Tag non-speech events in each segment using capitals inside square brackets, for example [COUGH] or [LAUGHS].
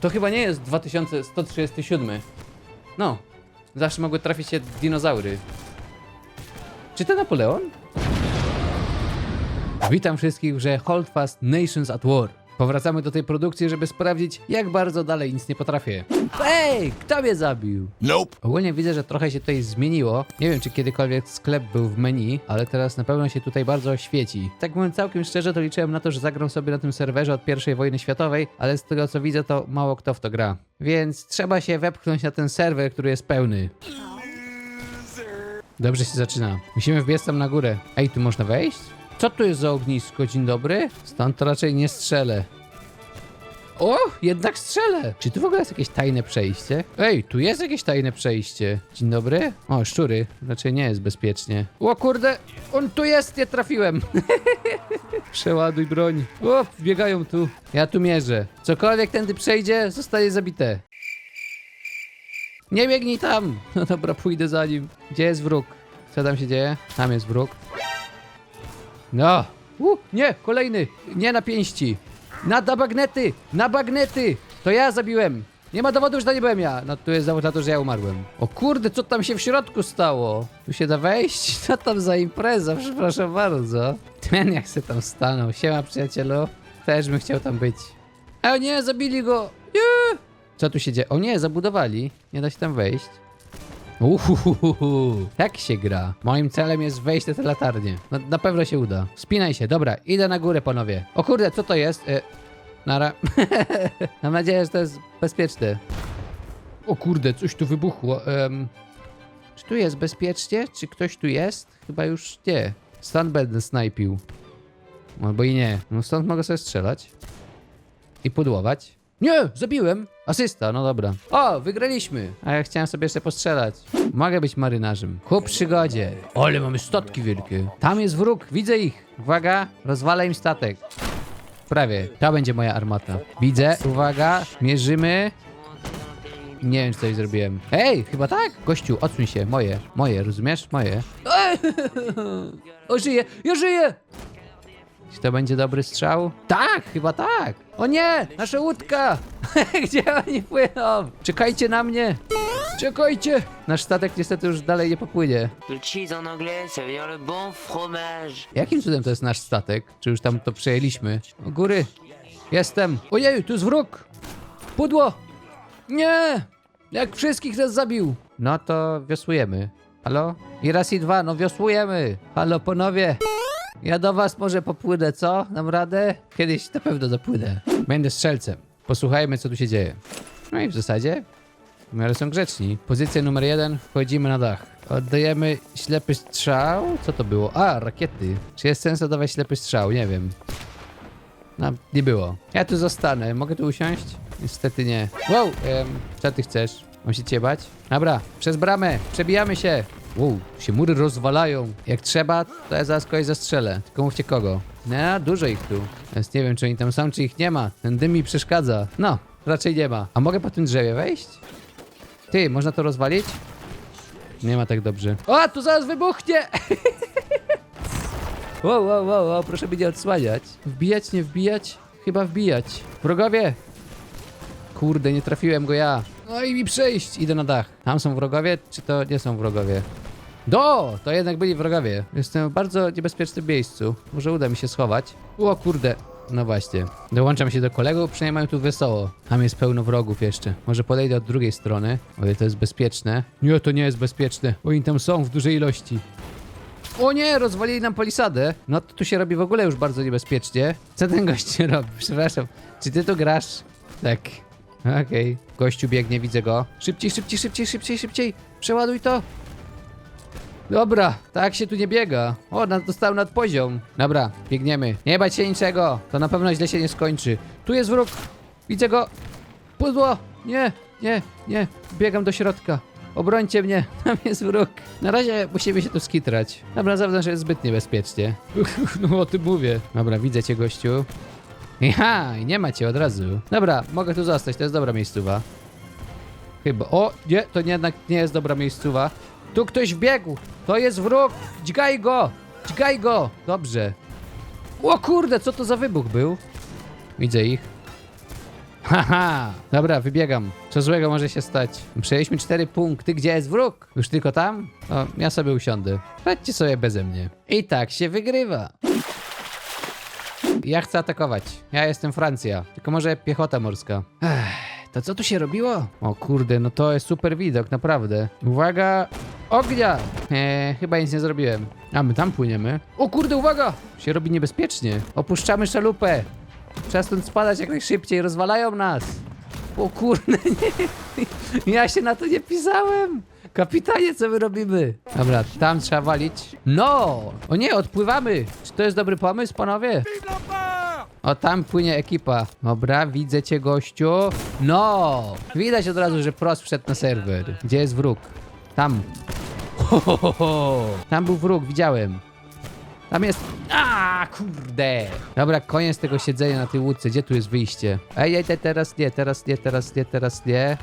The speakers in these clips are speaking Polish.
To chyba nie jest 2137. No, zawsze mogły trafić się dinozaury. Czy to Napoleon? Witam wszystkich w grze Holdfast Nations at War. Powracamy do tej produkcji, żeby sprawdzić, jak bardzo dalej nic nie potrafię. Ej, kto mnie zabił? Nope. Ogólnie widzę, że trochę się tutaj zmieniło. Nie wiem, czy kiedykolwiek sklep był w menu, ale teraz na pewno się tutaj bardzo świeci. Tak mówiąc całkiem szczerze, to liczyłem na to, że zagram sobie na tym serwerze od I wojny światowej, ale z tego co widzę, to mało kto w to gra. Więc trzeba się wepchnąć na ten serwer, który jest pełny. Dobrze się zaczyna. Musimy wbiec tam na górę. Ej, tu można wejść? Co tu jest za ognisko? Dzień dobry? Stąd raczej nie strzelę. O, jednak strzelę! Czy tu w ogóle jest jakieś tajne przejście? Ej, tu jest jakieś tajne przejście. Dzień dobry. O, szczury. Raczej nie jest bezpiecznie. O kurde, on tu jest, nie trafiłem. [LAUGHS] Przeładuj broń. O, biegają tu. Ja tu mierzę. Cokolwiek tędy przejdzie, zostaje zabite. Nie biegnij tam! [LAUGHS] No dobra, pójdę za nim. Gdzie jest wróg? Co tam się dzieje? Tam jest wróg. No! U, nie, kolejny! Nie na pięści! Na, na bagnety! Na bagnety! To ja zabiłem! Nie ma dowodu, że to nie byłem ja! No tu jest dowód na to, że ja umarłem. O kurde, co tam się w środku stało? Tu się da wejść? [LAUGHS] Co tam za impreza? Przepraszam bardzo. Ten jak se tam stanął. Siema przyjacielu. Też bym chciał tam być. O nie, zabili go! Nie! Co tu się dzieje? O nie, zabudowali. Nie da się tam wejść. Uhuhuhu. Tak się gra. Moim celem jest wejść na tę latarnię. No, na pewno się uda. Spinaj się, dobra, idę na górę, panowie. O kurde, co to jest? E, nara. [LAUGHS] Mam nadzieję, że to jest bezpieczne. O kurde, coś tu wybuchło. Czy tu jest bezpiecznie? Czy ktoś tu jest? Chyba już nie. Stan będę snajpił. Albo i nie. No stąd mogę sobie strzelać. I pudłować. Nie, zabiłem. Asysta, no dobra. O, wygraliśmy. A ja chciałem sobie jeszcze postrzelać. Mogę być marynarzem. Ku przygodzie. Ole, mamy statki wielkie. Tam jest wróg, widzę ich. Uwaga, rozwalę im statek. Prawie. To będzie moja armata. Widzę, uwaga, mierzymy. Nie wiem, czy coś zrobiłem. Ej, chyba tak. Gościu, odsuń się. Moje, moje, rozumiesz? Moje. Ej, [LAUGHS] o, żyję, ja żyję. Czy to będzie dobry strzał? Tak, chyba tak. O nie, nasza łódka. [LAUGHS] Gdzie oni płyną? Czekajcie na mnie. Czekajcie. Nasz statek niestety już dalej nie popłynie. Le cheese en anglais, ça veut dire le bon fromage. Jakim cudem to jest nasz statek? Czy już tam to przejęliśmy? O góry. Jestem. Ojej, tu jest wróg. Pudło. Nie. Jak wszystkich nas zabił. No to wiosłujemy. Halo? I raz i dwa, no wiosłujemy. Halo, panowie. Ja do was może popłynę, co? Dam radę? Kiedyś na pewno dopłynę. Będę strzelcem. Posłuchajmy, co tu się dzieje. No i w zasadzie w miarę są grzeczni. Pozycja numer jeden, wchodzimy na dach. Oddajemy ślepy strzał. Co to było? A, rakiety. Czy jest sens oddawać ślepy strzał? Nie wiem. No, nie było. Ja tu zostanę. Mogę tu usiąść? Niestety nie. Wow, em, co ty chcesz? Mam się cię bać? Dobra, przez bramę. Przebijamy się. Wow, się mury rozwalają. Jak trzeba, to ja zaraz kogoś zastrzelę. Tylko mówcie kogo. No, dużo ich tu. Więc nie wiem, czy oni tam są, czy ich nie ma. Ten dym mi przeszkadza. No, raczej nie ma. A mogę po tym drzewie wejść? Ty, można to rozwalić? Nie ma tak dobrze. O, tu zaraz wybuchnie! [LAUGHS] wow, wow, wow, wow, proszę mnie nie odsłaniać. Wbijać, nie wbijać? Chyba wbijać. Wrogowie! Kurde, nie trafiłem go ja. No i mi przejść. Idę na dach. Tam są wrogowie, czy to nie są wrogowie? Do! To jednak byli wrogowie. Jestem w bardzo niebezpiecznym miejscu. Może uda mi się schować. O kurde. No właśnie. Dołączam się do kolegów, przynajmniej mają tu wesoło. Tam jest pełno wrogów jeszcze. Może podejdę od drugiej strony. O ile to jest bezpieczne. Nie, to nie jest bezpieczne. Oni tam są w dużej ilości. O nie, rozwalili nam polisadę. No to tu się robi w ogóle już bardzo niebezpiecznie. Co ten gość robi? [LAUGHS] Przepraszam. Czy ty tu grasz? Tak. Okej. Gościu biegnie, widzę go. Szybciej, szybciej, szybciej, szybciej, szybciej. Przeładuj to. Dobra, tak się tu nie biega. O, nad, dostałem nad poziom. Dobra, biegniemy. Nie bać się niczego. To na pewno źle się nie skończy. Tu jest wróg. Widzę go. Pudło. Nie, nie, nie. Biegam do środka. Obrońcie mnie, [LAUGHS] tam jest wróg. Na razie musimy się tu skitrać. Dobra, zewnątrz jest zbyt niebezpiecznie. [LAUGHS] No o tym mówię. Dobra, widzę cię, gościu. Ja, i nie ma cię od razu. Dobra, mogę tu zostać, to jest dobra miejscowa. Chyba. O, nie, to nie, jednak nie jest dobra miejscowa. Tu ktoś wbiegł. To jest wróg. Dźgaj go. Dźgaj go. Dobrze. O kurde, co to za wybuch był? Widzę ich. Haha, dobra, wybiegam. Co złego może się stać? Przejęliśmy cztery punkty. Gdzie jest wróg? Już tylko tam? O, ja sobie usiądę. Chodźcie sobie beze mnie. I tak się wygrywa. Ja chcę atakować. Ja jestem Francja. Tylko może piechota morska. Ech, to co tu się robiło? O kurde, no to jest super widok, naprawdę. Uwaga! Ognia! Eee, chyba nic nie zrobiłem. A my tam płyniemy. O kurde, uwaga! Się robi niebezpiecznie. Opuszczamy szalupę. Trzeba stąd spadać jak najszybciej, rozwalają nas. O kurde, [LAUGHS] nie. Ja się na to nie pisałem. Kapitanie, co my robimy? Dobra, tam trzeba walić. No! O nie, odpływamy. Czy to jest dobry pomysł, panowie? O, tam płynie ekipa. Dobra, widzę cię, gościu. No! Widać od razu, że pros wszedł na serwer. Gdzie jest wróg? Tam. Ho, ho, ho, ho. Tam był wróg, widziałem. Tam jest. A, kurde! Dobra, koniec tego siedzenia na tej łódce. Gdzie tu jest wyjście? Ej, ej, te- teraz nie, teraz nie, teraz nie, teraz nie.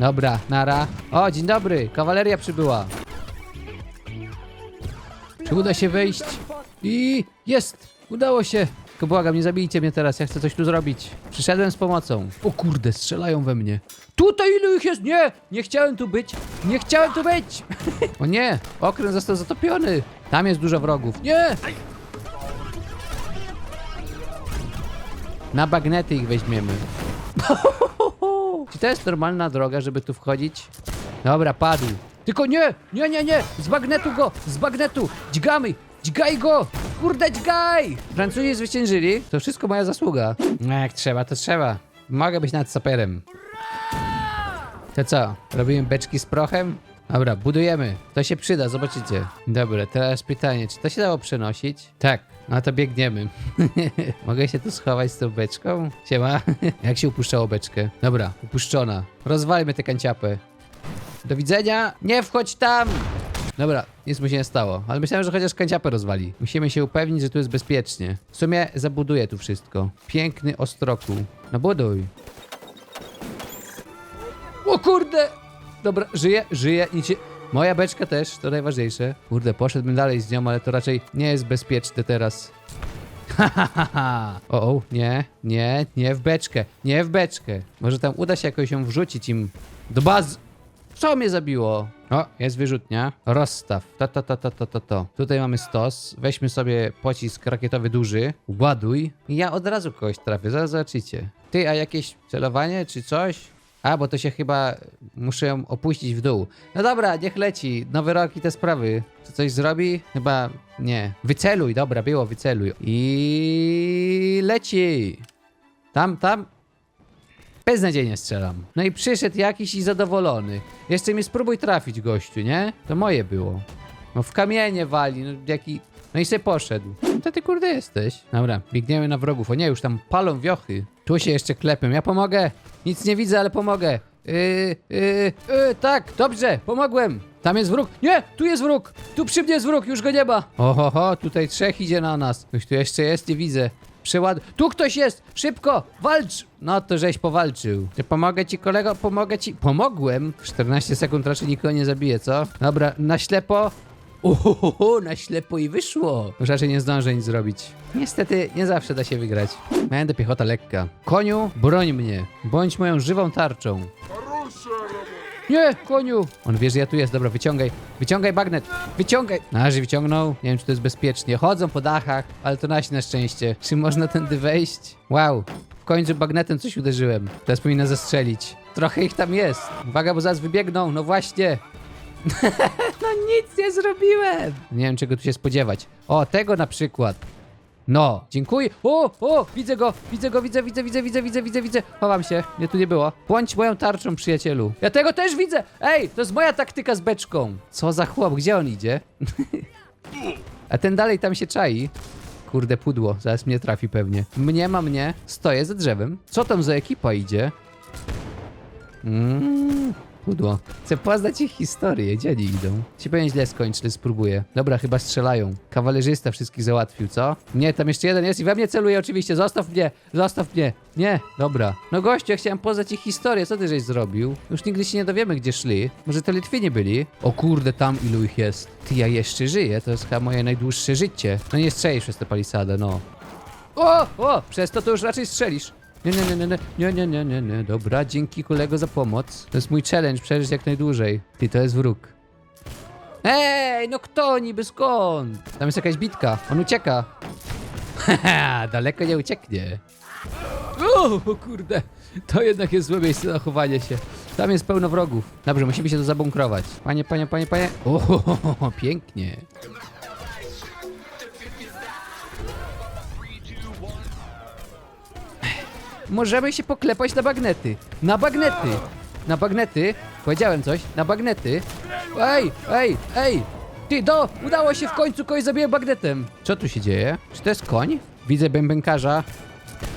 Dobra, nara. O, dzień dobry, kawaleria przybyła. Czy uda się wejść? I jest! Udało się! Tylko błagam, nie zabijcie mnie teraz, ja chcę coś tu zrobić. Przyszedłem z pomocą. O kurde, strzelają we mnie. Tutaj ilu ich jest? Nie! Nie chciałem tu być! Nie chciałem tu być! [LAUGHS] o nie! Okręt został zatopiony! Tam jest dużo wrogów. Nie! Na bagnety ich weźmiemy. [LAUGHS] Czy to jest normalna droga, żeby tu wchodzić? Dobra, padł. Tylko nie! Nie, nie, nie! Z bagnetu go! Z bagnetu! Dźgamy! Dźgaj go! Kurde, dźgaj! Francuzi zwyciężyli. To wszystko moja zasługa. No jak trzeba, to trzeba. Mogę być nad saperem. To co? Robimy beczki z prochem? Dobra, budujemy. To się przyda, zobaczycie. Dobra, teraz pytanie, czy to się dało przenosić? Tak, no to biegniemy. [LAUGHS] Mogę się tu schować z tą beczką? Siema. [LAUGHS] Jak się upuszczało beczkę? Dobra, upuszczona. Rozwalmy tę kanciapę. Do widzenia. Nie wchodź tam! Dobra, nic mu się nie stało, ale myślałem, że chociaż kanciapę rozwali. Musimy się upewnić, że tu jest bezpiecznie. W sumie zabuduję tu wszystko. Piękny ostroku. No buduj. O kurde! Dobra, żyje, żyje, nic się... Moja beczka też, to najważniejsze. Kurde, poszedłbym dalej z nią, ale to raczej nie jest bezpieczne teraz. Hahaha. O, o, nie, nie, nie w beczkę, nie w beczkę. Może tam uda się jakoś ją wrzucić im do bazy. Co mnie zabiło? O, jest wyrzutnia. Rozstaw. To, to, to, to, to, to, to. Tutaj mamy stos. Weźmy sobie pocisk rakietowy duży. Ładuj. I ja od razu kogoś trafię. Zaraz zobaczycie. Ty, a jakieś celowanie czy coś? A, bo to się chyba muszę ją opuścić w dół. No dobra, niech leci. Nowy rok i te sprawy. Czy coś zrobi? Chyba nie. Wyceluj, dobra, było, wyceluj. I leci. Tam, tam. Beznadziejnie strzelam. No i przyszedł jakiś i zadowolony. Jeszcze mi spróbuj trafić, gościu, nie? To moje było. No w kamienie wali, no jaki... No i se poszedł. To ty kurde jesteś. Dobra, biegniemy na wrogów. O nie, już tam palą wiochy. Tu się jeszcze klepią. Ja pomogę. Nic nie widzę, ale pomogę. Yy, yy, yy, tak, dobrze, pomogłem. Tam jest wróg. Nie, tu jest wróg. Tu przy mnie jest wróg, już go nie ma. Oho, tutaj trzech idzie na nas. Ktoś tu jeszcze jest, nie widzę. Przeład... Tu ktoś jest! Szybko! Walcz! No to żeś powalczył. Czy pomogę ci, kolego? Pomogę ci. Pomogłem? 14 sekund raczej nikogo nie zabije, co? Dobra, na ślepo. Uhuhu, na ślepo i wyszło. Już raczej nie zdążę nic zrobić. Niestety, nie zawsze da się wygrać. Będę piechota lekka. Koniu, broń mnie. Bądź moją żywą tarczą. Nie, koniu! On wie, że ja tu jest. Dobra, wyciągaj. Wyciągaj bagnet. Wyciągaj. Na razie wyciągnął. Nie wiem, czy to jest bezpiecznie. Chodzą po dachach, ale to nasi na szczęście. Czy można tędy wejść? Wow. W końcu bagnetem coś uderzyłem. Teraz powinna zastrzelić. Trochę ich tam jest. Uwaga, bo zaraz wybiegną. No właśnie. [LAUGHS] nic nie zrobiłem. Nie wiem, czego tu się spodziewać. O, tego na przykład. No, dziękuję. O, o, widzę go, widzę go, widzę, widzę, widzę, widzę, widzę, widzę, widzę. Chowam się, mnie tu nie było. Bądź moją tarczą, przyjacielu. Ja tego też widzę. Ej, to jest moja taktyka z beczką. Co za chłop, gdzie on idzie? [LAUGHS] A ten dalej tam się czai. Kurde, pudło, zaraz mnie trafi pewnie. Mnie ma mnie, stoję za drzewem. Co tam za ekipa idzie? Mmm, pudło. Chcę poznać ich historię, gdzie oni idą. Ci pewnie źle skończy, spróbuję. Dobra, chyba strzelają. Kawalerzysta wszystkich załatwił, co? Nie, tam jeszcze jeden jest i we mnie celuje oczywiście. Zostaw mnie, zostaw mnie. Nie, dobra. No gościu, ja chciałem poznać ich historię, co ty żeś zrobił? Już nigdy się nie dowiemy, gdzie szli. Może to Litwini byli? O kurde, tam ilu ich jest. Ty, ja jeszcze żyję, to jest chyba moje najdłuższe życie. No nie strzelisz przez tę palisadę, no. O, o, przez to to już raczej strzelisz. Nie, nie, nie, nie, nie, nie, nie, nie, nie, nie. Dobra, dzięki kolego za pomoc. To jest mój challenge, przeżyć jak najdłużej. Ty, to jest wróg. Ej, no kto niby skąd? Tam jest jakaś bitka, on ucieka. Haha, [LAUGHS] daleko nie ucieknie. O, kurde, to jednak jest złe miejsce na chowanie się. Tam jest pełno wrogów. Dobrze, musimy się tu zabunkrować. Panie, panie, panie, panie. O, [LAUGHS] pięknie. Możemy się poklepać na bagnety. Na bagnety. Na bagnety. Powiedziałem coś. Na bagnety. Ej, ej, ej. Ty, do! Udało się w końcu, kogoś zabiję bagnetem. Co tu się dzieje? Czy to jest koń? Widzę bębenkarza.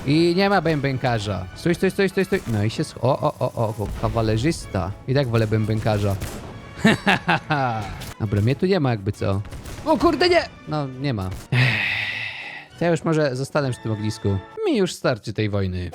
I nie ma bębenkarza. Stój, stój, stój, stój, stój. No i się... o, o, o, o kawalerzysta. I tak wolę bębenkarza. [LAUGHS] Dobra, mnie tu nie ma jakby co. O kurde, nie! No, nie ma. To ja już może zostanę przy tym ognisku. Mi już starczy tej wojny.